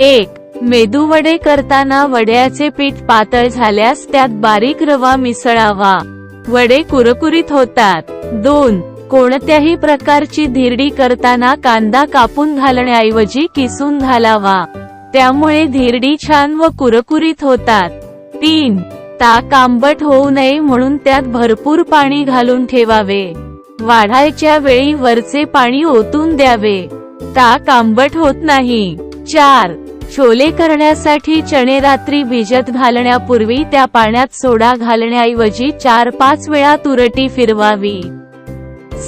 एक मेदूवडे करताना वड्याचे पीठ पातळ झाल्यास त्यात बारीक रवा मिसळावा. वडे कुरकुरीत होतात. दोन कोणत्याही प्रकारची धिरडी करताना कांदा कापून घालण्याऐवजी किसून घालावा. त्यामुळे धिरडी छान व कुरकुरीत होतात. तीन ताक आंबट होऊ नये म्हणून त्यात भरपूर पाणी घालून ठेवावे. वाढायच्या वेळी वरचे पाणी ओतून द्यावे. ताक आंबट होत नाही. चार छोले करण्यासाठी चणे रात्री भिजत घालण्यापूर्वी त्या पाण्यात सोडा घालण्याऐवजी चार पाच वेळा तुरटी फिरवावी.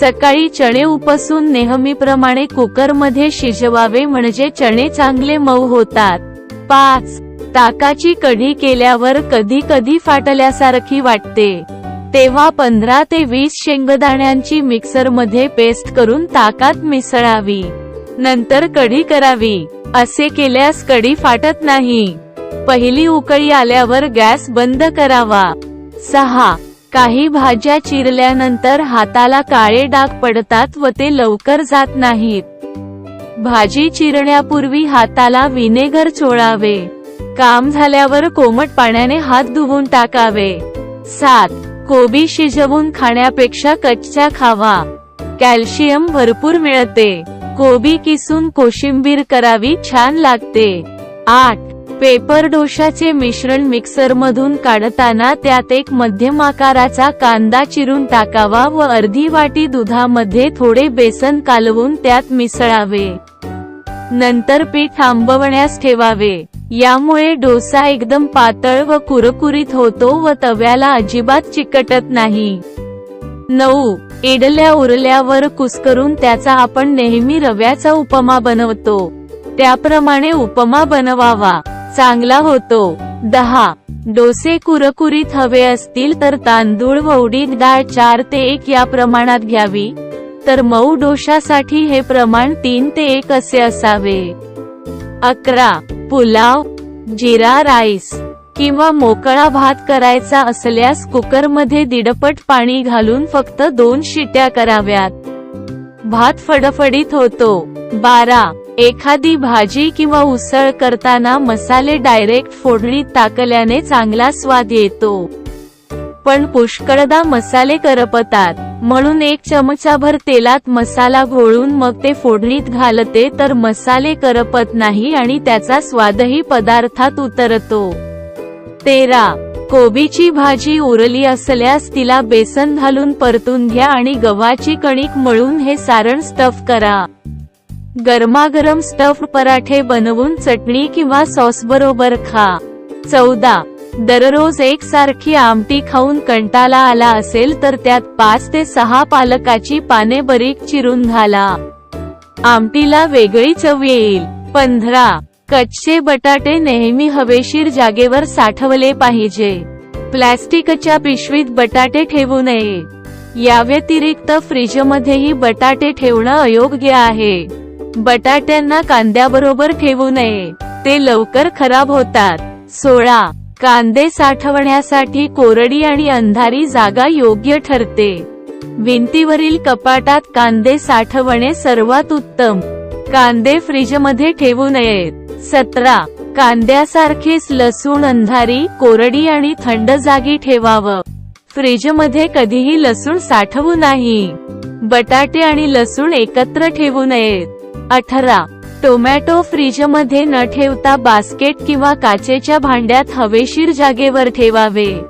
सकाळी चणे उपसून नेहमीप्रमाणे कुकरमध्ये शिजवावे म्हणजे चणे चांगले मऊ होतात. पाच. ताकाची कढी केल्यावर कधी कधी फाटल्यासारखी वाटते. तेव्हा पंधरा ते वीस शेंगदाण्यांची मिक्सरमध्ये पेस्ट करून ताकात मिसळावी. नंतर कढी करावी. असे केल्यास कडी फाटत नाही. पहिली उकळी आल्यावर गॅस बंद करावा. सहा. काही भाज्या चिरल्यानंतर हाताला काळे डाग पडतात व ते लवकर जात नाहीत. भाजी चिरण्यापूर्वी हाताला विनेगर चोळावे. काम झाल्यावर कोमट पाण्याने हात धुवून टाकावे. सात. कोबी शिजवून खाण्यापेक्षा कच्च्या खावा. कॅल्शियम भरपूर मिळते. कोबी किसून कोशिंबीर करावी छान लागते. आठ. पेपर डोशाचे मिश्रण मिक्सर मधून काढताना त्यात एक मध्यम आकाराचा कांदा चिरून टाकावा व अर्धी वाटी दुधामध्ये थोडे बेसन कालवून त्यात मिसळावे. नंतर पीठ आंबवण्यास ठेवावे. यामुळे डोसा एकदम पातळ व कुरकुरीत होतो व तव्याला अजिबात चिकटत नाही. नऊ. इडल्या उरल्यावर कुस्करून त्याचा आपण नेहमी रव्याचा उपमा बनवतो. त्याप्रमाणे उपमा बनवावा. चांगला होतो. दहा. डोसे कुरकुरीत हवे असतील तर तांदूळ व उडीद डाळ चार ते एक या प्रमाणात घ्यावी. तर मऊ डोशासाठी हे प्रमाण तीन ते एक असे असावे. अकरा. पुलाव जिरा राईस. किंवा मोकळा भात करायचा असल्यास कुकरमध्ये दीडपट पाणी घालून फक्त दोन शिट्या कराव्यात. भात फडफडीत होतो. बारा. एखादी भाजी किंवा उसळ करताना मसाले डायरेक्ट फोडणीत टाकल्याने चांगला स्वाद येतो. पण पुष्कळदा मसाले करपतात. म्हणून एक चमचाभर तेलात मसाला घोळून मग ते फोडणीत घालते तर मसाले करपत नाही आणि त्याचा स्वादही पदार्थात उतरतो. तेरा. कोबीची भाजी उरली असल्यास तिला बेसन घालून परतून घ्या आणि गव्हाची कणिक मळून हे सारण स्टफ करा. गरमागरम स्टफ पराठे बनवून चटणी किंवा सॉस बरोबर खा. चौदा. दररोज एकसारखी आमटी खाऊन कंटाला आला असेल तर त्यात पाच ते सहा पालकाची पाने बरीक चिरून घाला. आमटीला वेगळी चव येईल. पंधरा. कच्चे बटाटे नेहमी हवेशीर जागेवर साठवले पाहिजे. प्लॅस्टिकच्या पिशवीत बटाटे ठेवू नये. या व्यतिरिक्त फ्रीजमध्येही बटाटे ठेवणं अयोग्य आहे. बटाट्यांना कांद्याबरोबर ठेवू नये. ते लवकर खराब होतात. सोळा. कांदे साठवण्यासाठी कोरडी आणि अंधारी जागा योग्य ठरते. भिंतीवरील कपाटात कांदे साठवणे सर्वात उत्तम. कांदे फ्रीजमध्ये ठेवू नयेत. सतरा. कांद्यासारखीच लसूण अंधारी कोरडी आणि थंड जागी ठेवावं. फ्रीजमध्ये कधीही लसूण साठवू नाही. बटाटे आणि लसूण एकत्र ठेवू नयेत. अठरा. टोमॅटो फ्रीजमध्ये न ठेवता बास्केट किंवा काचेच्या भांड्यात हवेशीर जागेवर ठेवावे.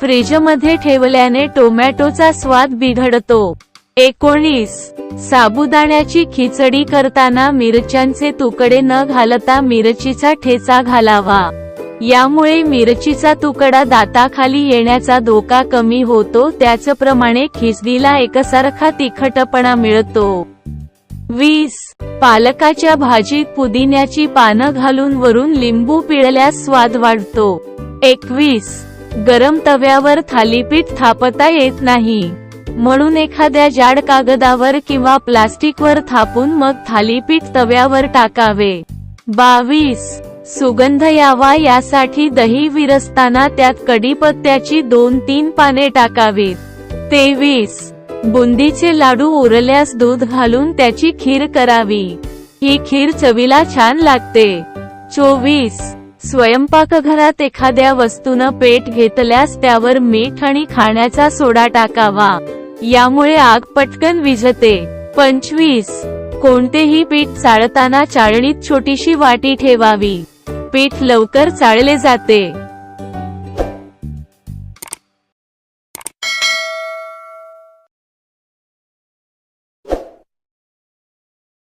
फ्रीजमध्ये ठेवल्याने टोमॅटोचा स्वाद बिघडतो. एकोणीस. साबुदाण्याची खिचडी करताना मिरच्यांचे तुकडे न घालता मिरचीचा ठेचा घालावा. यामुळे मिरचीचा तुकडा दाताखाली येण्याचा धोका कमी होतो त्याचप्रमाणे खिचडीला एकसारखा तिखटपणा मिळतो. वीस. पालकाच्या भाजीत पुदिन्याची पानं घालून वरून लिंबू पिळल्यास स्वाद वाढतो. एकवीस. गरम तव्यावर थालीपीठ थापता येत नाही. म्हणून एखाद्या जाड कागदावर किंवा प्लास्टिकवर थापून मग थालीपीठ तव्यावर टाकावे. बावीस. सुगंध यावा यासाठी दही विरसताना त्यात कडीपत्त्याची दोन तीन पाने टाकावीत. तेवीस. बुंदीचे लाडू उरल्यास दूध घालून त्याची खीर करावी. ही खीर चवीला छान लागते. चोवीस. स्वयंपाकघरात एखाद्या वस्तूनं पेट घेतल्यास त्यावर मीठ आणि खाण्याचा सोडा टाकावा. यामुळे आग पटकन विझते. पंचवीस. कोणतेही पीठ चाळताना चाळणीत छोटीशी वाटी ठेवावी. पीठ लवकर चाळले जाते.